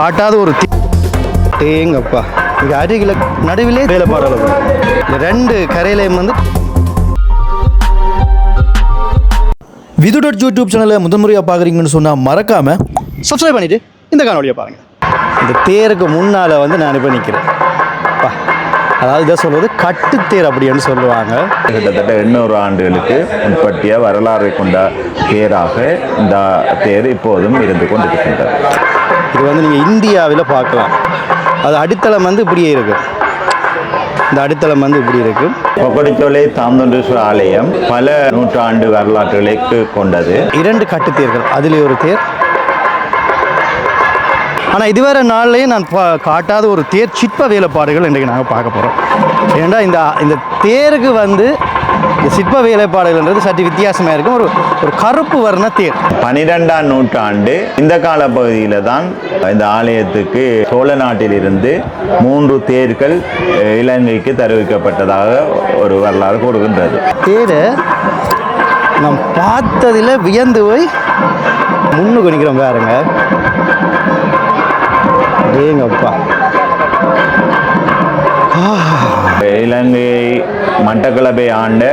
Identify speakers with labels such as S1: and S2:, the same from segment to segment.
S1: காட்டாத ஒரு தீ- டேங்கப்பா இங்கே அருகில் நடுவிலே வேலைப்பாடல் இந்த ரெண்டு கரையிலையும் வந்து விது டாட் யூடியூப் சேனலை முதல் முறையாக பார்க்குறீங்கன்னு சொன்னால் மறக்காமல் சப்ஸ்கிரைப் பண்ணிவிட்டு இந்த காணொலியை பாருங்கள் இந்த தேருக்கு முன்னால் வந்து நான் இப்போ நிற்கிறேன் அதாவது இதை சொல்வது கட்டுத்தேர் அப்படின்னு சொல்லுவாங்க.
S2: கிட்டத்தட்ட எண்ணூறு ஆண்டுகளுக்கு உட்பட்டிய வரலாறை கொண்ட தேராக இந்த தேர் இப்போதும் இருந்து கொண்டிருக்கின்றது.
S1: இது வந்து நீங்கள் இந்தியாவில் பார்க்கலாம். அது அடித்தளம் வந்து இப்படியே இருக்கு. இந்த அடித்தளம் வந்து இப்படி இருக்கு.
S2: கொக்கடிச்சோலை தாந்தொண்டீஸ்வரர் ஆலயம் பல நூற்றாண்டு வரலாற்றுகளை கொண்டது.
S1: இரண்டு கட்டுத்தேர்கள். அதிலே ஒரு தேர். ஆனால் இதுவரை நாள்லேயும் நான் பா காட்டாத ஒரு தேர் சிற்ப வேலைப்பாடுகள் இன்றைக்கு நாங்கள் பார்க்க போகிறோம் ஏன்னா இந்த இந்த தேருக்கு வந்து இந்த சிற்ப வேலைப்பாடுகள்ன்றது சற்று வித்தியாசமாக இருக்கும். ஒரு ஒரு கருப்பு வர்ண தேர்.
S2: பனிரெண்டாம் நூற்றாண்டு இந்த கால பகுதியில் தான் இந்த ஆலயத்துக்கு சோழ நாட்டிலிருந்து மூன்று தேர்கள் இலங்கைக்கு தெரிவிக்கப்பட்டதாக ஒரு வரலாறு கூறுகின்றது.
S1: தேரை நாம் பார்த்ததில் வியந்து போய் முன்னுக்கு நிற்கிறோம் பாருங்க. டேங்கப்பா
S2: இலங்கையை மட்டக்களப்பை ஆண்ட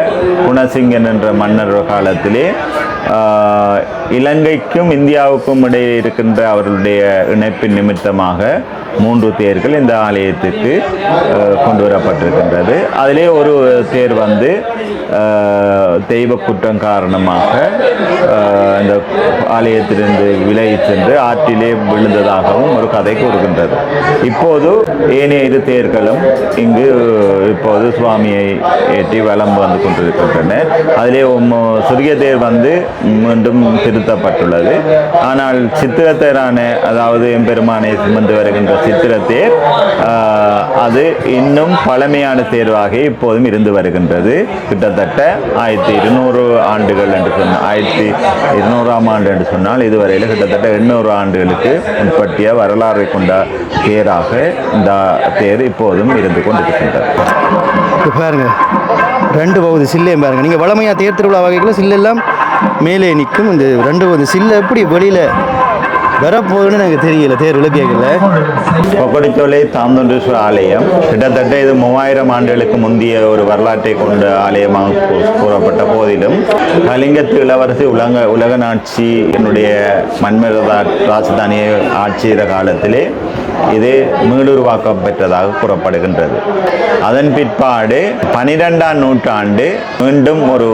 S2: குணசிங்கன் என்ற மன்னர் காலத்திலே இலங்கைக்கும் இந்தியாவுக்கும் இடையே இருக்கின்ற அவர்களுடைய இணைப்பின் நிமித்தமாக மூன்று தேர்கள் இந்த ஆலயத்துக்கு கொண்டு வரப்பட்டிருக்கின்றது. அதிலே ஒரு தேர் வந்து தெய்வ குற்றம் காரணமாக இந்த ஆலயத்திலிருந்து விலகி சென்று ஆற்றிலே விழுந்ததாகவும் ஒரு கதை கூறுகின்றது. இப்போது ஏனைய இரு தேர்களும் இங்கு இப்போது சுவாமியை ஏற்றி வலம் வந்து கொண்டிருக்கிறது கொண்டிருக்கின்றன அதிலே ஒம்ம- தேர் வந்து மீண்டும் திருத்தப்பட்டுள்ளது. ஆனால் சித்திரத்தேரான அதாவது எம்பெருமானை சுமந்து வருகின்ற சித்திரத்தேர் அது இன்னும் பழமையான தேர்வாக இப்போதும் இருந்து வருகின்றது. கிட்டத்தட்ட ஆயிரத்தி இருநூறு ஆண்டுகள் என்று சொன்ன ஆயிரத்தி இருநூறாம் ஆண்டு என்று சொன்னால் இதுவரையில் கிட்டத்தட்ட எண்ணூறு ஆண்டுகளுக்கு உட்பட்டிய வரலாறை கொண்ட தேராக இந்த தேர் இப்போதும் இருந்து கொண்டிருக்கின்றது.
S1: இப்போ ரெண்டு பகுதி சில்லையும் பாருங்கள் நீங்கள் வளமையாக தேர் திருவிழா வகைகளில் சில்லெல்லாம் மேலே நிற்கும். இந்த ரெண்டு பகுதி சில்லை எப்படி வெளியில் வரப்போகுதுன்னு எனக்கு தெரியல தேர் விளக்கியல
S2: கொக்கடிச்சோலை தாந்தொண்டீஸ்வரர் ஆலயம். கிட்டத்தட்ட இது மூவாயிரம் ஆண்டுகளுக்கு முந்தைய ஒரு வரலாற்றை கொண்ட ஆலயமாக கூ- கூறப்பட்ட போதிலும் கலிங்கத்து இளவரசி உலக உலக நாட்சி என்னுடைய மன்மரதா ராஜதானியை ஆட்சி செய்த காலத்திலே இது மீளுருவாக்கம் பெற்றதாக கூறப்படுகின்றது. அதன் பிற்பாடு பனிரெண்டாம் நூற்றாண்டு மீண்டும் ஒரு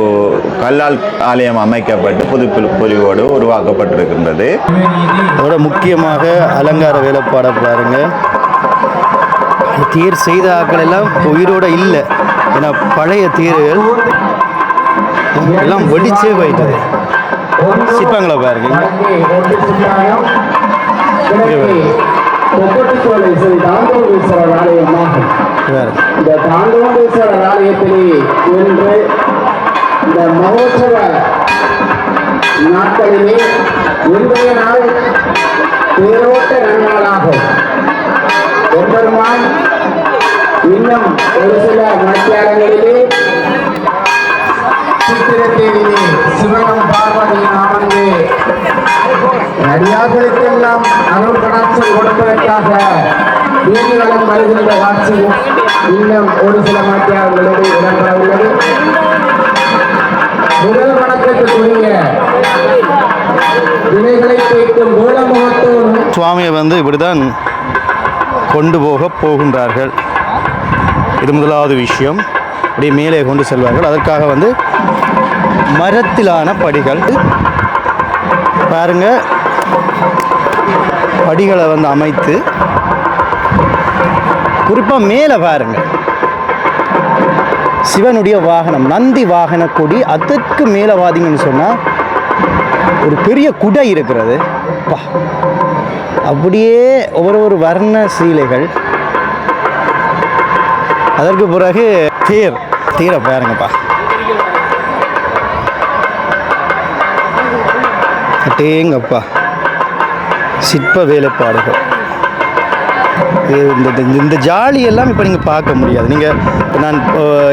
S2: கல்லால் ஆலயம் அமைக்கப்பட்டு புது பொலிவோடு உருவாக்கப்பட்டிருக்கின்றது.
S1: அதோட முக்கியமாக அலங்கார வேலைப்பாட பாருங்க. தேர் செய்த ஆட்கள் எல்லாம் உயிரோட இல்லை. ஏன்னா பழைய தேர்கள் எல்லாம் வெடிச்சே போயிட்டது. சிற்பங்களை பாருங்க.
S3: ஸ்ரீ தாண்டவீஸ்வரர் ஆலயமாகும் இந்த தாண்டவீஸ்வரர் ஆலயத்திலே இன்று இந்த மகோற்சவ நாட்களிலே இன்றைய நாள் தேரோட்ட நன்னாளாகும். எம்பெருமான் இன்னும் ஒரு சில மத்தியாலங்களிலே கொடுப்பதற்காக வீதிகளும் வருகின்ற காட்சியும் இன்னும் ஒரு சில மாற்றியாளர்களோடு இடம்பெற உள்ளது. முதல் வணக்கத்துக்குரிய வினைகளை கேட்கும் மூலமுகத்தோடும்
S1: சுவாமியை வந்து இப்படிதான் கொண்டு போக போகின்றார்கள். இது முதலாவது விஷயம். அப்படியே மேலே கொண்டு செல்வார்கள். அதற்காக வந்து மரத்திலான படிகள். பாருங்கள் படிகளை வந்து அமைத்து குறிப்பாக மேலே பாருங்க. சிவனுடைய வாகனம் நந்தி வாகன கொடி அதற்கு மேலே வாதிங்கன்னு சொன்னால் ஒரு பெரிய குடை இருக்கிறது. பா. அப்படியே ஒவ்வொரு ஒரு வர்ண சீலைகள். அதற்கு பிறகு தேர் தீரை பாருங்கப்பா அட்டேங்கப்பா சிற்ப வேலைப்பாடுகள். இந்த இந்த- இந்த ஜாலி எல்லாம் இப்போ நீங்கள் பார்க்க முடியாது. நீங்கள் நான்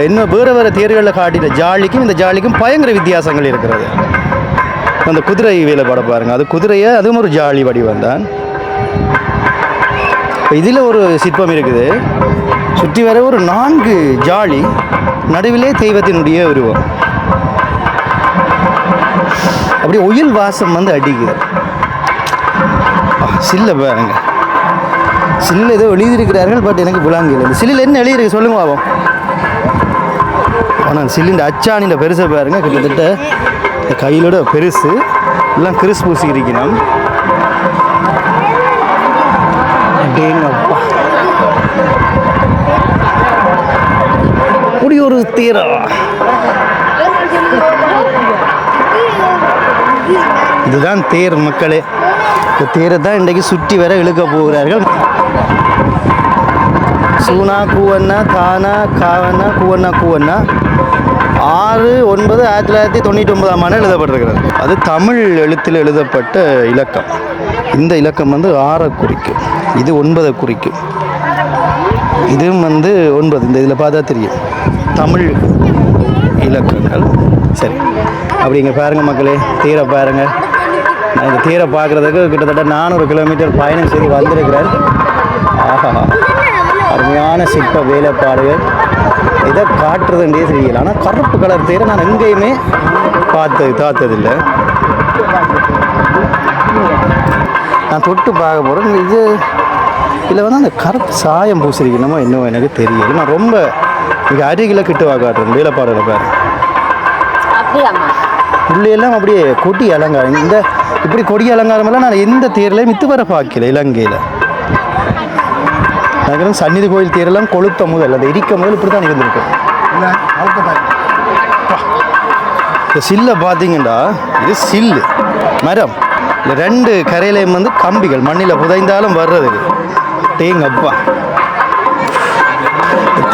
S1: இன்னும் வேறு வேறு தேர்களில் காட்டின ஜாலிக்கும் இந்த ஜாலிக்கும் பயங்கர வித்தியாசங்கள் இருக்கிறது. அந்த குதிரை வேலைப்பாடை பாருங்கள் அது குதிரையை அதுவும் ஒரு ஜாலி வடிவம் தான். இப்போ இதில் ஒரு சிற்பம் இருக்குது. சுற்றி வர ஒரு நான்கு ஜாலி நடுவிலே தெய்வத்தினுடைய உருவம். அப்படியே உயில் வாசம் வந்து அடிக்குது. சில்லை பாருங்க. சில்ல ஏதோ எழுதியிருக்கிறார்கள் பட் எனக்கு விளாங்கல இந்த சில்லில் என்ன எழுதியிருக்கு சொல்லுங்க பாவம் ஆனால் சில்லின் அச்சாணின்ற பெருசை பாருங்க கிட்டத்தட்ட இந்த கையிலோட பெருசு. எல்லாம் கிறிஸ் பூசி இருக்கணும் அடேங்கப்பா. ஒரு தீரா. இதுதான் தேர் மக்களே. இந்த தேரை தான் இன்றைக்கு சுற்றி வர இழுக்க போகிறார்கள். சூனா கூவண்ணா தானா காவண்ணா கூவண்ணா கூவண்ணா. ஆறு ஒன்பது ஆயிரத்தி தொள்ளாயிரத்தி தொண்ணூற்றி ஒன்பதாம் ஆண்டு எழுதப்பட்டிருக்கிறது. அது தமிழ் எழுத்தில் எழுதப்பட்ட இலக்கம். இந்த இலக்கம் வந்து ஆறை குறிக்கும். இது ஒன்பதை குறிக்கும். இதுவும் வந்து ஒன்பது. இந்த இதில் பார்த்தா தெரியும். தமிழ் இலக்கங்கள். சரி. அப்படிங்க பாருங்கள் மக்களே தீர பாருங்கள் இந்த தீரை பார்க்குறதுக்கு கிட்டத்தட்ட நானூறு கிலோமீட்டர் பயணம் செய்து வந்திருக்கிறார். ஆஹா. அருமையான சிற்ப வேலைப்பாடுகள். இதை காட்டுறதுன்றே தெரியல. ஆனால் கருப்பு கலர் தீரை நான் எங்கேயுமே பார்த்து பார்த்ததில்லை. நான் தொட்டு பார்க்க போகிறேன் இது இதில் வந்து அந்த கருப்பு சாயம் பூசிருக்கணுமோ என்னவோ எனக்கு தெரியல. நான் ரொம்ப மிக அருகில் கிட்ட காட்டுறேன். வேலைப்பாடுகளை பாரு உள்ளையெல்லாம் அப்படியே கொடி அலங்காரம் இந்த இப்படி கொடி அலங்காரமெல்லாம் நான் எந்த தேர்லையும் மித்து வர பார்க்கல இலங்கையில். அதுக்கப்புறம் சந்நிதி கோயில் தேரெல்லாம் கொளுத்த முதல் அந்த இடிக்க முதல் இப்படி தான் இருந்திருக்கு. இந்த சில்லை பார்த்தீங்கன்னா இது சில்லு மரம். இந்த ரெண்டு கரையிலையும் வந்து கம்பிகள் மண்ணில் புதைந்தாலும் வர்றதுக்கு தேங்கப்பா.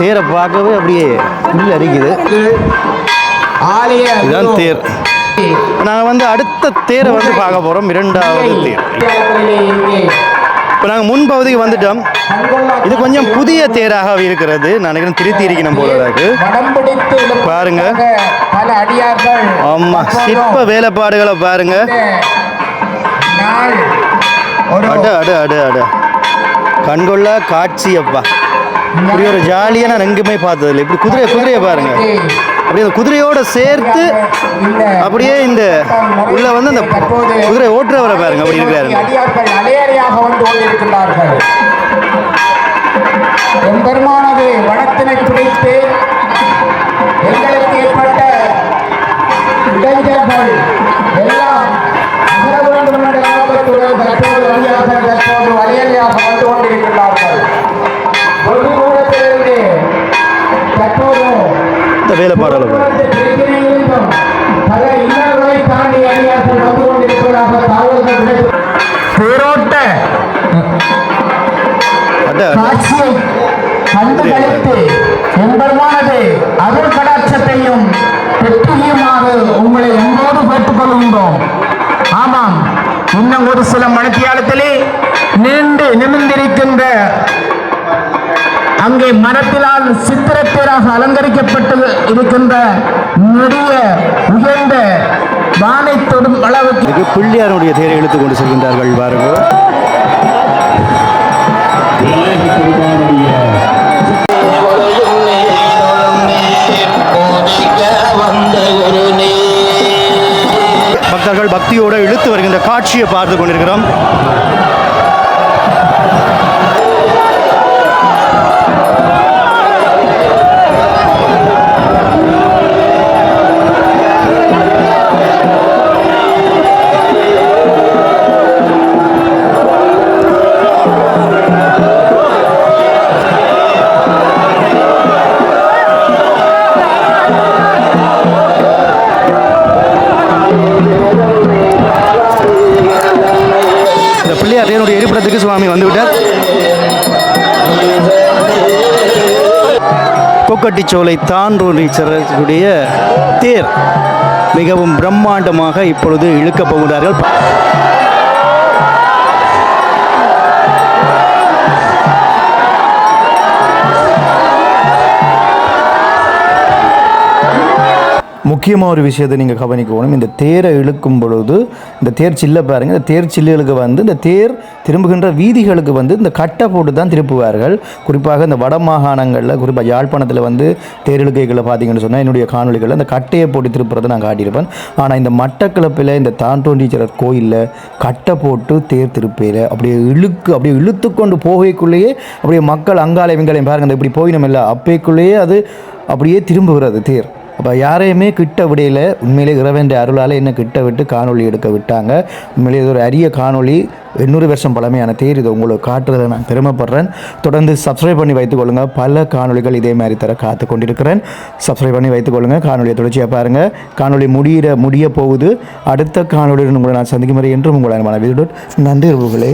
S1: தேரை பார்க்கவே அப்படியே புல் அரிக்குது இதுதான் தேர். நாங்கள் வந்து அடுத்த தேரை வந்து பார்க்க போகிறோம் இரண்டாவது தேர். இப்போ நாங்கள் முன்பகுதிக்கு வந்துட்டோம். இது கொஞ்சம் புதிய தேராக இருக்கிறது. நான் நினைக்கிறேன் திருத்தி இருக்கணும் போல இருக்கு.
S3: வடம் பிடித்து இழுப்பதற்காக
S1: பாருங்க. ஆமாம் சிற்ப வேலைப்பாடுகளை பாருங்க. அட அட அட அட. கண்கொள்ளா காட்சி அப்பா. இப்படி ஒரு ஜாலியாக நான் எங்குமே பார்த்ததில்லை. இப்படி குதிரையை குதிரையை பாருங்க. அப்படியே அந்த குதிரையோட சேர்த்து அப்படியே இந்த உள்ள வந்து அந்த குதிரை ஓட்டுறவரை பாருங்க. அப்படி
S3: இருக்கிறாரு பெருமானது வனத்தினை பிடித்து எங்களுக்கு ஏற்பட்ட இடைஞ்சல்கள் எல்லாம் அகல தற்போது அடியார்கள் கொண்டிருப்பதாக தகவல்கள் தேரோட்ட
S1: அட அட.
S3: காட்சியை கண்டு கழித்து எம்பெருமானது அருள் கடாட்சத்தையும் பெற்றுகியுமாக உங்களை அன்போடு கேட்டுக்கொள்கின்றோம் ஆமாம் இன்னும் ஒரு சில மணித்தியாலத்திலே நீண்டு நிமிர்ந்திருக்கின்ற அங்கே மரத்திலால் சித்திரத்தேராக அலங்கரிக்கப்பட்டு இருக்கின்ற நெடிய உயர்ந்த வானை தொடும் அளவுக்கு
S1: பிள்ளையாருடைய தேரை இழுத்து கொண்டு செல்கின்றார்கள் பாருங்க. பக்தர்கள் பக்தியோடு இழுத்து வருகின்ற காட்சியை பார்த்து கொண்டிருக்கிறோம். இந்த தேவனுடைய இருப்பிடத்துக்கு சுவாமி வந்துவிட்டார். கொக்கட்டிச்சோலை தாண்டோனீச்சரக்கூடிய தேர் மிகவும் பிரம்மாண்டமாக இப்பொழுது இழுக்கப் போகிறார்கள். முக்கியமாக ஒரு விஷயத்தை நீங்கள் கவனிக்கணும். இந்த தேரை இழுக்கும் பொழுது இந்த தேர் சில்ல பாருங்கள் இந்த தேர் சில்லுகளுக்கு வந்து இந்த தேர் திரும்புகின்ற வீதிகளுக்கு வந்து இந்த கட்டை போட்டு தான் திருப்புவார்கள். குறிப்பாக இந்த வட மாகாணங்களில் குறிப்பாக யாழ்ப்பாணத்தில் வந்து தேர் இழுக்கைகளை பார்த்தீங்கன்னு சொன்னால் என்னுடைய காணொலிகளில் அந்த கட்டையை போட்டு திருப்புறதை நான் காட்டியிருப்பேன். ஆனால் இந்த மட்டக்கிழப்பில் இந்த தாண்டோண்டீச்சரர் கோயிலில் கட்டை போட்டு தேர் திருப்பையில் அப்படியே இழுக்கு அப்படியே இழுத்து கொண்டு போகைக்குள்ளேயே அப்படியே மக்கள் அங்காலை விங்காலையும் பாருங்க இந்த இப்படி இல்லை அப்பைக்குள்ளேயே அது அப்படியே திரும்புகிறது தேர். அப்போ யாரையுமே கிட்ட விடையில் உண்மையிலே இறைவன் அருளால் என்ன கிட்ட விட்டு காணொளி எடுக்க விட்டாங்க. உண்மையிலே இது ஒரு அரிய காணொளி. எண்ணூறு வருஷம் பழமையான தேர் இதை உங்களுக்கு காட்டுறதை நான் பெருமைப்படுறேன். தொடர்ந்து சப்ஸ்கிரைப் பண்ணி வைத்துக்கொள்ளுங்க பல காணொளிகள் இதே மாதிரி தர காத்து கொண்டிருக்கிறேன். சப்ஸ்கிரைப் பண்ணி வைத்துக்கொள்ளுங்க காணொலியை தொடர்ச்சியாக பாருங்கள் காணொலி முடிகிற முடிய போகுது. அடுத்த காணொலியுடன் உங்களை நான் சந்திக்கும் வரை என்றும் உங்களை மனவிதுடன் நன்றி
S4: உங்களே